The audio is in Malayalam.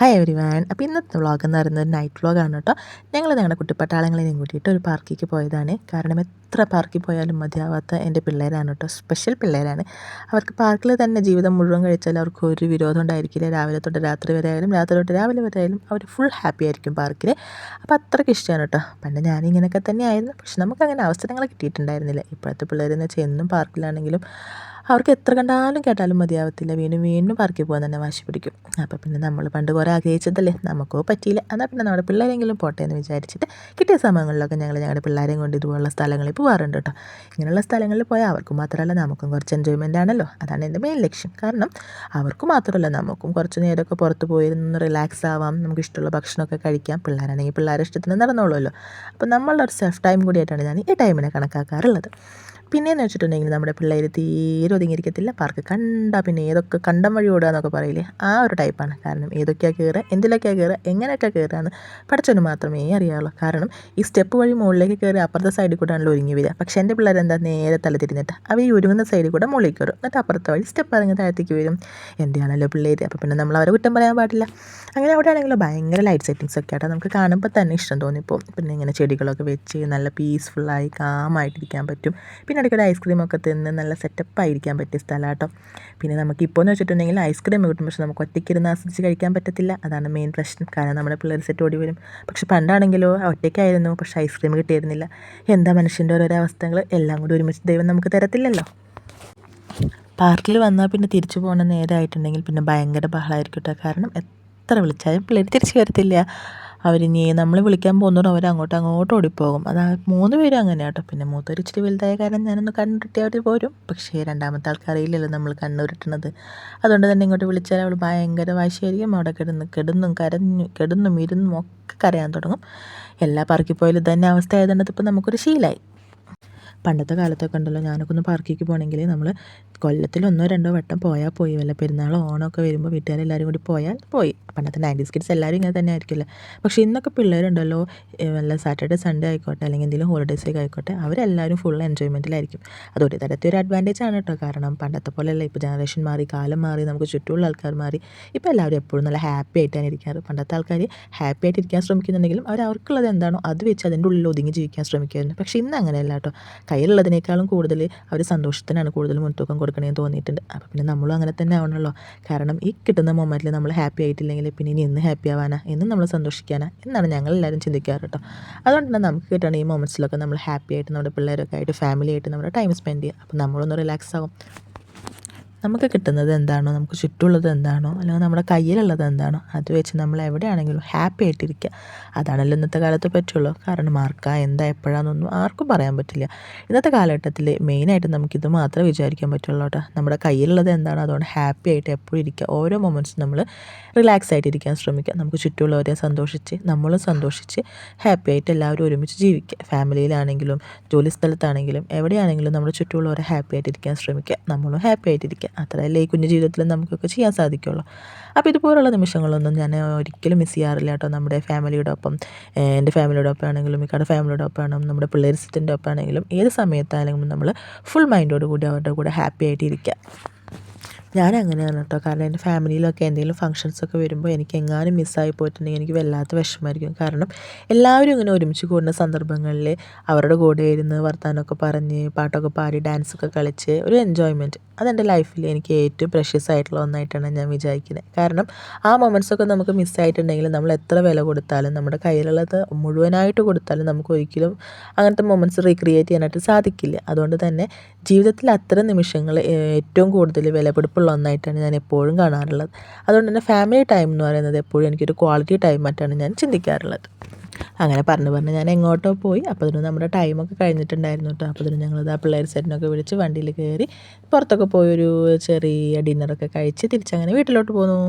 ഹായ് എവരി വൺ അപ്പോൾ ഇന്നത്തെ വ്ളോഗ് എന്ന് പറയുന്നത് നൈറ്റ് വ്ളോഗാണ് കേട്ടോ. ഞങ്ങൾ ഞങ്ങളുടെ കുട്ടിപ്പട്ടാളങ്ങളെയും കൂട്ടിയിട്ട് ഒരു പാർക്കിക്ക് പോയതാണ്. കാരണം എത്ര പാർക്കിൽ പോയാലും മതിയാവാത്ത എന്റെ പിള്ളേരാണ് കേട്ടോ. സ്പെഷ്യൽ പിള്ളേരാണ്. അവർക്ക് പാർക്കിൽ തന്നെ ജീവിതം മുഴുവൻ കഴിച്ചാൽ അവർക്ക് ഒരു വിരോധം ഉണ്ടായിരിക്കില്ല. രാവിലെ തൊട്ട് രാത്രി വരെ ആയാലും രാത്രി തൊട്ട് രാവിലെ വരെ ആയാലും അവർ ഫുൾ ഹാപ്പി ആയിരിക്കും പാർക്കിൽ അപ്പോൾ അത്രയ്ക്ക് ഇഷ്ടമാണ് കേട്ടോ. പണ്ട് ഞാനിങ്ങനെയൊക്കെ തന്നെയായിരുന്നു. പക്ഷെ നമുക്ക് അങ്ങനെ അവസരങ്ങൾ കിട്ടിയിട്ടുണ്ടായിരുന്നില്ല. ഇപ്പോഴത്തെ പിള്ളേരെന്ന് വെച്ചാൽ എന്നും പാർക്കിലാണെങ്കിലും അവർക്ക് എത്ര കണ്ടാലും കേട്ടാലും മതിയാവത്തില്ല. വീണ്ടും വീണ്ടും പറക്കി പോകാൻ തന്നെ വാശി പിടിക്കും. അപ്പോൾ പിന്നെ നമ്മൾ പണ്ട് കുറേ ആഗ്രഹിച്ചതല്ലേ? നമുക്കോ പറ്റിയില്ല. എന്നാൽ പിന്നെ നമ്മുടെ പിള്ളേരെങ്കിലും പോട്ടെ എന്ന് വിചാരിച്ചിട്ട് കിട്ടിയ സമയങ്ങളിലൊക്കെ ഞങ്ങൾ ഞങ്ങളുടെ പിള്ളേരെയും കൊണ്ട് ഇതുപോലുള്ള സ്ഥലങ്ങളിൽ പോകാറുണ്ട് കേട്ടോ. ഇങ്ങനെയുള്ള സ്ഥലങ്ങളിൽ പോയാൽ അവർക്കും മാത്രമല്ല നമുക്കും കുറച്ച് എൻജോയ്മെന്റ് ആണല്ലോ. അതാണ് എന്റെ മെയിൻ ലക്ഷ്യം. കാരണം അവർക്ക് മാത്രമല്ല നമുക്കും കുറച്ച് നേരമൊക്കെ പുറത്ത് പോയിരുന്ന് റിലാക്സ് ആവാം. നമുക്ക് ഇഷ്ടമുള്ള ഭക്ഷണമൊക്കെ കഴിക്കാം. പിള്ളേരാണെങ്കിൽ പിള്ളേരെ ഇഷ്ടത്തിന് നടന്നോളുമല്ലോ. അപ്പോൾ നമ്മളുടെ ഒരു സെഫ് ടൈം കൂടിയായിട്ടാണ് ഞാൻ ഈ ടൈമിനെ കണക്കാക്കാറുള്ളത്. പിന്നെയെന്ന് വെച്ചിട്ടുണ്ടെങ്കിൽ നമ്മുടെ പിള്ളേർ തീരെ ഒതുങ്ങിയിരിക്കത്തില്ല. പാർക്ക് കണ്ടാൽ പിന്നെ ഏതൊക്കെ കണ്ടം വഴി ഓടുക എന്നൊക്കെ പറയില്ലേ? ആ ഒരു ടൈപ്പാണ് കാരണം ഏതൊക്കെയാണ് കയറുക എന്തിലൊക്കെയാണ് കയറുക എങ്ങനെയൊക്കെ കയറുകയെന്ന് പഠിച്ചവന് മാത്രമേ അറിയാവുള്ളൂ. കാരണം ഈ സ്റ്റെപ്പ് വഴി മുകളിലേക്ക് കയറി അപ്പുറത്തെ സൈഡിൽ കൂടെ ആണല്ലോ ഒരുങ്ങി വരിക. പക്ഷേ എന്റെ പിള്ളേർ എന്താ നേരെ തല തിരിഞ്ഞിട്ട് അവർ ഈ ഒരുങ്ങുന്ന സൈഡിൽ കൂടെ മുകളിൽ കയറും എന്നിട്ട് അപ്പുറത്തെ വഴി സ്റ്റെപ്പ് ഇറങ്ങി താഴത്തേക്ക് വരും. എന്തിനാണല്ലോ പിള്ളേർ അപ്പോൾ പിന്നെ നമ്മൾ അവരെ കുറ്റം പറയാൻ പാടില്ല. അങ്ങനെ അവിടെ ആണെങ്കിലും ഭയങ്കര ലൈറ്റ് സെറ്റിങ്സ് ഒക്കെ ആട്ടോ. നമുക്ക് കാണുമ്പോൾ തന്നെ ഇഷ്ടം തോന്നിപ്പോൾ പിന്നെ ഇങ്ങനെ ചെടികളൊക്കെ വെച്ച് നല്ല പീസ്ഫുള്ളായി കാമായിട്ടിരിക്കാൻ പറ്റും. പിന്നെ ഇടയ്ക്കൊരു ഐസ്ക്രീമൊക്കെ തിന്ന് നല്ല സെറ്റപ്പായിരിക്കാൻ പറ്റിയ സ്ഥലം കേട്ടോ പിന്നെ നമുക്കിപ്പോൾ എന്ന് വെച്ചിട്ടുണ്ടെങ്കിൽ ഐസ്ക്രീം കിട്ടും. പക്ഷെ നമുക്ക് ഒറ്റയ്ക്കിരുന്ന് ആസ്വദിച്ച് കഴിക്കാൻ പറ്റത്തില്ല. അതാണ് മെയിൻ പ്രശ്നം. കാരണം നമ്മുടെ പിള്ളേർ സെറ്റ് ഓടി വരും. പക്ഷെ പണ്ടാണെങ്കിലോ ഒറ്റയ്ക്കായിരുന്നു. പക്ഷേ ഐസ്ക്രീം കിട്ടിയിരുന്നില്ല. എന്താ മനുഷ്യന്റെ ഓരോരോ അവസ്ഥകൾ എല്ലാം കൂടി ഒരുമിച്ച് ദൈവം നമുക്ക് തരത്തില്ലല്ലോ. പാർക്കിൽ വന്നാൽ പിന്നെ തിരിച്ചു പോകുന്ന നേരമായിട്ടുണ്ടെങ്കിൽ പിന്നെ ഭയങ്കര ബഹളമായിരിക്കും കേട്ടോ കാരണം എത്ര വിളിച്ചാലും പിള്ളേർ തിരിച്ചു വരത്തില്ല. അവരിനി നമ്മൾ വിളിക്കാൻ പോകുന്നതോടെ അവർ അങ്ങോട്ടും അങ്ങോട്ട് ഓടിപ്പോകും. അത് മൂന്ന് പേരും അങ്ങനെ കേട്ടോ. പിന്നെ മൂത്തൊരു ഇച്ചിരി വലുതായ കാരണം ഞാനൊന്ന് കണ്ണുരുട്ടി അവർ പോരും. പക്ഷേ രണ്ടാമത്തെ ആൾക്ക് അറിയില്ലല്ലോ നമ്മൾ കണ്ണുരുട്ടണത്. അതുകൊണ്ട് തന്നെ ഇങ്ങോട്ട് വിളിച്ചാൽ അവൾ ഭയങ്കര വാശിയായിരിക്കും. അവിടെ കിടന്ന് കിടന്നും കരഞ്ഞു കിടന്നും ഇരുന്നും ഒക്കെ കരയാൻ തുടങ്ങും. എല്ലാ പാർക്കിൽ പോയാലും തന്നെ അവസ്ഥ ആയതുകൊണ്ട് ഇപ്പോൾ നമുക്കൊരു ശീലമായി പണ്ടത്തെ കാലത്തൊക്കെ ഉണ്ടല്ലോ ഞാനൊക്കെ ഒന്ന് പാർക്കിലേക്ക് പോകണമെങ്കിൽ നമ്മൾ കൊല്ലത്തിൽ ഒന്നോ രണ്ടോ വട്ടം പോയാൽ പോയി. വല്ല പെരുന്നാളോ ഓണമൊക്കെ വരുമ്പോൾ വീട്ടുകാരെല്ലാവരും കൂടി പോയാൽ പോയി. പണ്ടത്തെ നയന്റീസ് കിഡ്സ് എല്ലാവരും ഇങ്ങനെ തന്നെ ആയിരിക്കില്ല പക്ഷേ ഇന്നൊക്കെ പിള്ളേരുണ്ടല്ലോ വല്ല സാറ്റർഡേ സൺഡേ ആയിക്കോട്ടെ അല്ലെങ്കിൽ എന്തെങ്കിലും ഹോളിഡേയ്സൊക്കെ ആയിക്കോട്ടെ അവരെല്ലാവരും ഫുൾ എൻജോയ്മെന്റിലായിരിക്കും അത് ഒരു തരത്തിൽ ഒരു അഡ്വാന്റേജ് ആണ് കേട്ടോ കാരണം പണ്ടത്തെ പോലെയല്ല ഇപ്പോൾ ജനറേഷൻ മാറി കാലം മാറി നമുക്ക് ചുറ്റുമുള്ള ആൾക്കാർ മാറി ഇപ്പോൾ എല്ലാവരും എപ്പോഴും നല്ല ഹാപ്പി ആയിട്ടാണ് ഇരിക്കാറ്. പണ്ടത്തെ ആൾക്കാർ ഹാപ്പി ആയിട്ട് ഇരിക്കാൻ ശ്രമിക്കുന്നുണ്ടെങ്കിലും അവർ അവർക്കുള്ളത് എന്താണോ അത് വെച്ച് അതിന്റെ ഉള്ളിൽ ഒതുങ്ങി ജീവിക്കാൻ ശ്രമിക്കുമായിരുന്നു. പക്ഷേ ഇന്ന് അങ്ങനെയല്ല കേട്ടോ കയ്യിലുള്ളതിനേക്കാളും കൂടുതൽ അവർ സന്തോഷത്തിനാണ് കൂടുതൽ മുൻതൂക്കം കൊടുക്കണമെന്ന് തോന്നിയിട്ടുണ്ട്. അപ്പോൾ പിന്നെ നമ്മളും അങ്ങനെ തന്നെ ആവണമല്ലോ കാരണം ഈ കിട്ടുന്ന മൊമെന്റിൽ നമ്മൾ ഹാപ്പി ആയിട്ടില്ലെങ്കിൽ പിന്നെ ഇനി ഇന്ന് ഹാപ്പി ആവാനാ എന്ന് നമ്മൾ സന്തോഷിക്കാനാ എന്നാണ് ഞങ്ങൾ എല്ലാവരും ചിന്തിക്കാറ് കേട്ടോ അതുകൊണ്ട് തന്നെ നമുക്ക് കിട്ടണ ഈ മൊമെന്റ്സിലൊക്കെ നമ്മൾ ഹാപ്പി ആയിട്ട് നമ്മുടെ പിള്ളേരൊക്കെ ആയിട്ട് ഫാമിലി ആയിട്ട് നമ്മുടെ ടൈം സ്പെൻഡ് ചെയ്യുക അപ്പോൾ നമ്മളൊന്ന് റിലാക്സ് ആകും നമുക്ക് കിട്ടുന്നത് എന്താണോ നമുക്ക് ചുറ്റുമുള്ളത് എന്താണോ അല്ലെങ്കിൽ നമ്മുടെ കയ്യിലുള്ളത് എന്താണോ അത് വെച്ച് നമ്മൾ എവിടെയാണെങ്കിലും ഹാപ്പി ആയിട്ടിരിക്കുക. അതാണല്ലോ ഇന്നത്തെ കാലത്ത് പറ്റുള്ളൂ. കാരണം ആർക്കാ എന്താ എപ്പോഴാണെന്നൊന്നും ആർക്കും പറയാൻ പറ്റില്ല. ഇന്നത്തെ കാലഘട്ടത്തിൽ മെയിനായിട്ട് നമുക്കിത് മാത്രമേ വിചാരിക്കാൻ പറ്റുള്ളൂ കേട്ടോ. നമ്മുടെ കയ്യിലുള്ളത് എന്താണോ അതുകൊണ്ട് ഹാപ്പി ആയിട്ട് എപ്പോഴും ഇരിക്കുക. ഓരോ മൊമെന്റ്സും നമ്മൾ റിലാക്സ് ആയിട്ട് ഇരിക്കാൻ ശ്രമിക്കുക. നമുക്ക് ചുറ്റുമുള്ളവരെ സന്തോഷിച്ച് നമ്മളും സന്തോഷിച്ച് ഹാപ്പി ആയിട്ട് എല്ലാവരും ഒരുമിച്ച് ജീവിക്കുക. ഫാമിലിയിലാണെങ്കിലും ജോലി സ്ഥലത്താണെങ്കിലും എവിടെയാണെങ്കിലും നമ്മുടെ ചുറ്റുമുള്ളവരെ ഹാപ്പി ആയിട്ടിരിക്കാൻ ശ്രമിക്കുക. നമ്മളും ഹാപ്പി ആയിട്ടിരിക്കുക. അത്രയല്ലേ ഈ കുഞ്ഞു ജീവിതത്തിൽ നമുക്കൊക്കെ ചെയ്യാൻ സാധിക്കുള്ളൂ. അപ്പോൾ ഇതുപോലുള്ള നിമിഷങ്ങളൊന്നും ഞാൻ ഒരിക്കലും മിസ് ചെയ്യാറില്ല കേട്ടോ നമ്മുടെ ഫാമിലിയുടെ ഒപ്പം. എന്റെ ഫാമിലിയുടെ ഒപ്പം ആണെങ്കിലും ഇക്കാടെ ഫാമിലിയുടെ ഒപ്പം ആണെങ്കിലും നമ്മുടെ പിള്ളേർ സിറ്റിന്റെ ഒപ്പം ആണെങ്കിലും ഏത് സമയത്താണെങ്കിലും നമ്മൾ ഫുൾ മൈൻഡോട് കൂടി അവരുടെ കൂടെ ഹാപ്പി ആയിട്ട് ഇരിക്കുക ഞാൻ അങ്ങനെയാണ് കേട്ടോ. കാരണം എന്റെ ഫാമിലിയിലൊക്കെ എന്തെങ്കിലും ഫങ്ഷൻസൊക്കെ വരുമ്പോൾ എനിക്ക് എങ്ങാനും മിസ്സായി പോയിട്ടുണ്ടെങ്കിൽ എനിക്ക് വല്ലാത്ത വിഷമമായിരിക്കും. കാരണം എല്ലാവരും ഇങ്ങനെ ഒരുമിച്ച് കൂടുന്ന സന്ദർഭങ്ങളിൽ അവരുടെ കൂടെ ഇരുന്ന് വർത്തമാനമൊക്കെ പറഞ്ഞ് പാട്ടൊക്കെ പാടി ഡാൻസൊക്കെ കളിച്ച് ഒരു എൻജോയ്മെന്റ് അതെന്റെ ലൈഫിൽ എനിക്ക് ഏറ്റവും പ്രഷ്യസ് ആയിട്ടുള്ള ഒന്നായിട്ടാണ് ഞാൻ വിചാരിക്കുന്നത് കാരണം ആ മൊമെന്റ്സൊക്കെ നമുക്ക് മിസ്സായിട്ടുണ്ടെങ്കിൽ നമ്മൾ എത്ര വില കൊടുത്താലും നമ്മുടെ കയ്യിലുള്ളത് മുഴുവനായിട്ട് കൊടുത്താലും നമുക്ക് ഒരിക്കലും അങ്ങനത്തെ മൊമെന്റ്സ് റീക്രിയേറ്റ് ചെയ്യാനായിട്ട് സാധിക്കില്ല. അതുകൊണ്ട് തന്നെ ജീവിതത്തിൽ അത്തരം നിമിഷങ്ങൾ ഏറ്റവും കൂടുതൽ വിലപിടിപ്പുള്ള ഒന്നായിട്ടാണ് ഞാൻ എപ്പോഴും കാണാറുള്ളത്. അതുകൊണ്ട് തന്നെ ഫാമിലി ടൈം എന്ന് പറയുന്നത് എപ്പോഴും എനിക്കൊരു ക്വാളിറ്റി ടൈം ആയിട്ടാണ് ഞാൻ ചിന്തിക്കാറുള്ളത്. അങ്ങനെ പറഞ്ഞു പറഞ്ഞ്. ഞാൻ എങ്ങോട്ടോ പോയി. അപ്പോൾ അതിന് നമ്മുടെ ടൈമൊക്കെ കഴിഞ്ഞിട്ടുണ്ടായിരുന്നു കേട്ടോ അപ്പോൾ അതിന് ഞങ്ങൾ ആ പിള്ളേർ സെറ്റിനൊക്കെ വിളിച്ച് വണ്ടിയിൽ കയറി പുറത്തൊക്കെ പോയി ഒരു ചെറിയ ഡിന്നറൊക്കെ കഴിച്ച് തിരിച്ചങ്ങനെ വീട്ടിലോട്ട് പോന്നു.